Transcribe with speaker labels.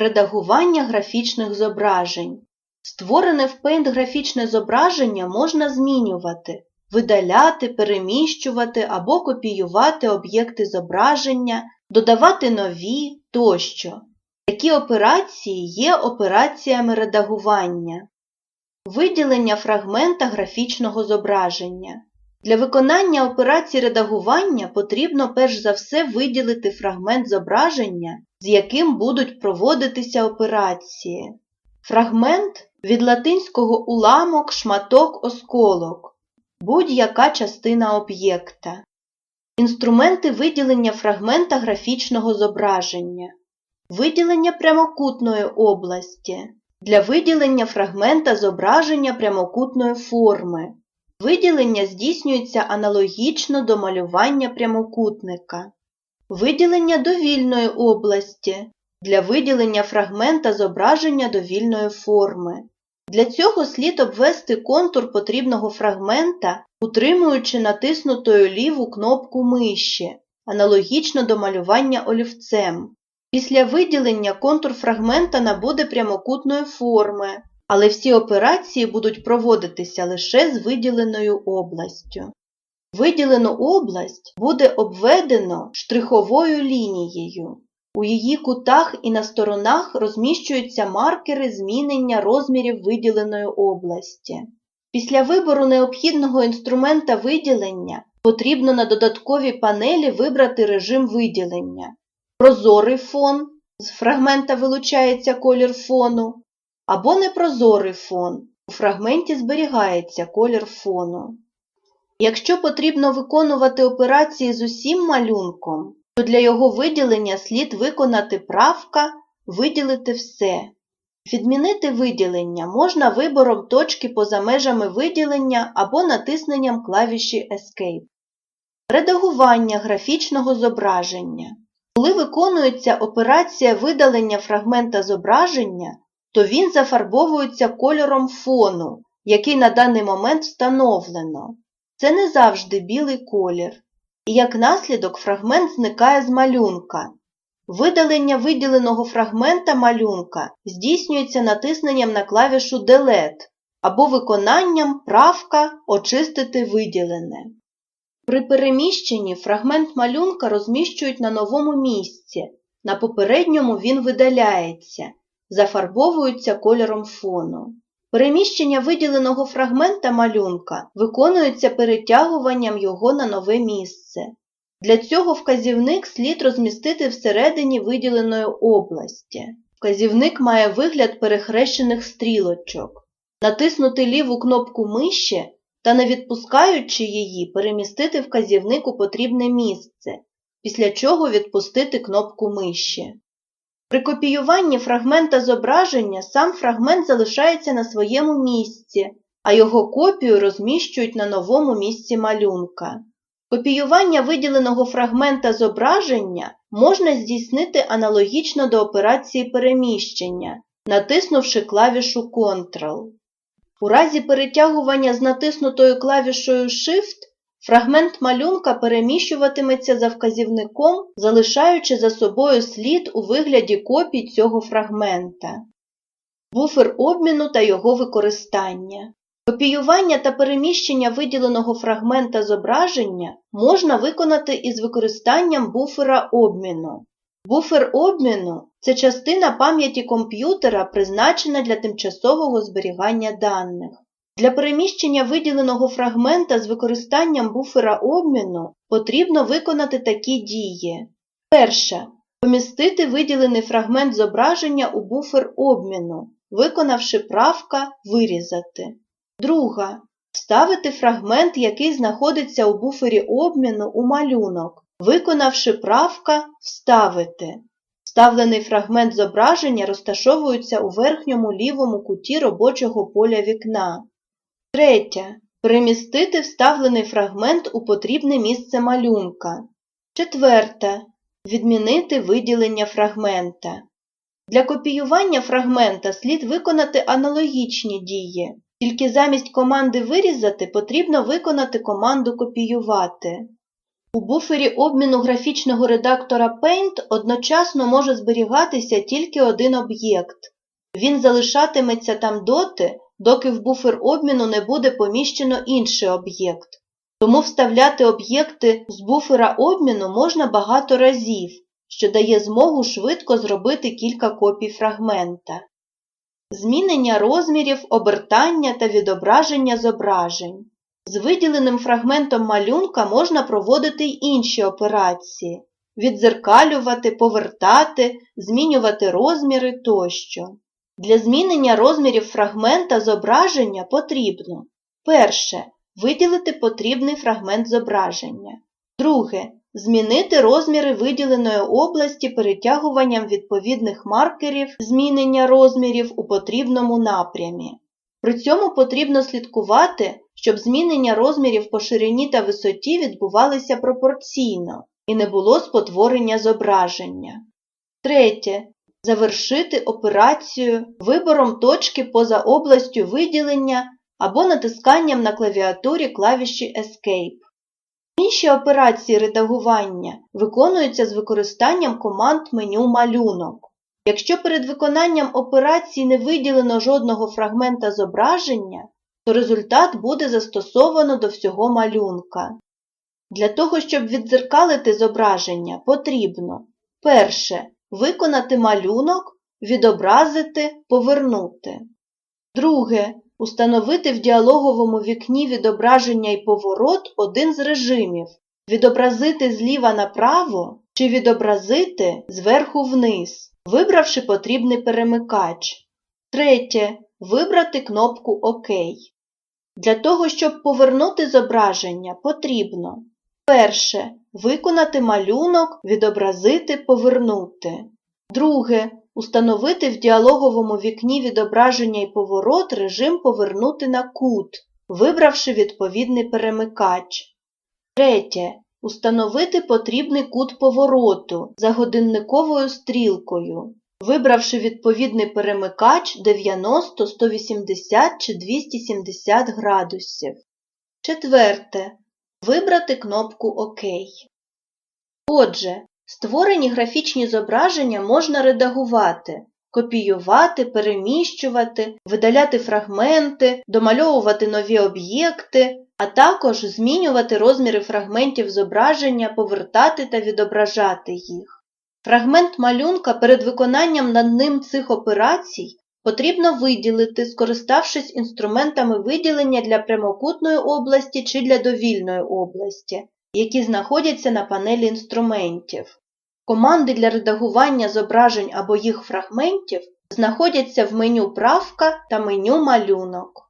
Speaker 1: Редагування графічних зображень. Створене в Paint графічне зображення можна змінювати, видаляти, переміщувати або копіювати об'єкти зображення, додавати нові тощо. Такі операції є операціями редагування. Виділення фрагмента графічного зображення. Для виконання операції редагування потрібно перш за все виділити фрагмент зображення, з яким будуть проводитися операції. Фрагмент від латинського уламок, шматок, осколок. Будь-яка частина об'єкта. Інструменти виділення фрагмента графічного зображення. Виділення прямокутної області. Для виділення фрагмента зображення прямокутної форми. Виділення здійснюється аналогічно до малювання прямокутника. Виділення довільної області для виділення фрагмента зображення довільної форми. Для цього слід обвести контур потрібного фрагмента, утримуючи натиснутою ліву кнопку миші, аналогічно до малювання олівцем. Після виділення контур фрагмента набуде прямокутної форми, але всі операції будуть проводитися лише з виділеною областю. Виділену область буде обведено штриховою лінією. У її кутах і на сторонах розміщуються маркери змінення розмірів виділеної області. Після вибору необхідного інструмента виділення потрібно на додатковій панелі вибрати режим виділення. Прозорий фон, з фрагмента вилучається колір фону, або непрозорий фон, у фрагменті зберігається колір фону. Якщо потрібно виконувати операції з усім малюнком, то для його виділення слід виконати правка Виділити все. Відмінити виділення можна вибором точки поза межами виділення або натисненням клавіші Escape. Редагування графічного зображення. Коли виконується операція видалення фрагмента зображення, то він зафарбовується кольором фону, який на даний момент встановлено. Це не завжди білий колір. І як наслідок фрагмент зникає з малюнка. Видалення виділеного фрагмента малюнка здійснюється натисненням на клавішу Delete або виконанням правка Очистити виділене. При переміщенні фрагмент малюнка розміщують на новому місці, на попередньому він видаляється, зафарбовується кольором фону. Переміщення виділеного фрагмента малюнка виконується перетягуванням його на нове місце. Для цього вказівник слід розмістити всередині виділеної області. Вказівник має вигляд перехрещених стрілочок. Натиснути ліву кнопку миші та, не відпускаючи її, перемістити вказівник у потрібне місце, після чого відпустити кнопку миші. При копіюванні фрагмента зображення сам фрагмент залишається на своєму місці, а його копію розміщують на новому місці малюнка. Копіювання виділеного фрагмента зображення можна здійснити аналогічно до операції переміщення, натиснувши клавішу Ctrl. У разі перетягування з натиснутою клавішою Shift фрагмент малюнка переміщуватиметься за вказівником, залишаючи за собою слід у вигляді копій цього фрагмента. Буфер обміну та його використання. Копіювання та переміщення виділеного фрагмента зображення можна виконати із використанням буфера обміну. Буфер обміну це частина пам'яті комп'ютера, призначена для тимчасового зберігання даних. Для переміщення виділеного фрагмента з використанням буфера обміну потрібно виконати такі дії. Перша. Помістити виділений фрагмент зображення у буфер обміну, виконавши правка Вирізати. Друга. Вставити фрагмент, який знаходиться у буфері обміну у малюнок, виконавши правка Вставити. Вставлений фрагмент зображення розташовується у верхньому лівому куті робочого поля вікна. Третя. Перемістити вставлений фрагмент у потрібне місце малюнка. Четверта. Відмінити виділення фрагмента. Для копіювання фрагмента слід виконати аналогічні дії, тільки замість команди Вирізати потрібно виконати команду Копіювати. У буфері обміну графічного редактора Paint одночасно може зберігатися тільки один об'єкт. Він залишатиметься там доти, доки в буфер обміну не буде поміщено інший об'єкт. Тому вставляти об'єкти з буфера обміну можна багато разів, що дає змогу швидко зробити кілька копій фрагмента. Змінення розмірів, обертання та відображення зображень. З виділеним фрагментом малюнка можна проводити й інші операції – відзеркалювати, повертати, змінювати розміри тощо. Для змінення розмірів фрагмента зображення потрібно перше. Виділити потрібний фрагмент зображення. Друге. Змінити розміри виділеної області перетягуванням відповідних маркерів змінення розмірів у потрібному напрямі. При цьому потрібно слідкувати, щоб змінення розмірів по ширині та висоті відбувалися пропорційно і не було спотворення зображення. Третє. Завершити операцію вибором точки поза областю виділення або натисканням на клавіатурі клавіші Escape. Інші операції редагування виконуються з використанням команд меню малюнок. Якщо перед виконанням операції не виділено жодного фрагмента зображення, то результат буде застосовано до всього малюнка. Для того, щоб віддзеркалити зображення, потрібно перше. Виконати малюнок, відобразити, повернути. Друге. Установити в діалоговому вікні відображення і поворот один з режимів відобразити зліва направо чи відобразити зверху вниз, вибравши потрібний перемикач. Третє. Вибрати кнопку ОК. Для того, щоб повернути зображення, потрібно перше. Виконати малюнок, відобразити, повернути. Друге. Установити в діалоговому вікні відображення і поворот режим Повернути на кут, вибравши відповідний перемикач. Третє. Установити потрібний кут повороту за годинниковою стрілкою, вибравши відповідний перемикач 90, 180 чи 270 градусів. Четверте. Вибрати кнопку ОК. Отже, Створені графічні зображення можна редагувати, копіювати, переміщувати, видаляти фрагменти, домальовувати нові об'єкти, а також змінювати розміри фрагментів зображення, повертати та відображати їх. Фрагмент малюнка перед виконанням над ним цих операцій потрібно виділити, скориставшись інструментами виділення для прямокутної області чи для довільної області які знаходяться на панелі інструментів. Команди для редагування зображень або їх фрагментів знаходяться в меню Правка та меню Малюнок.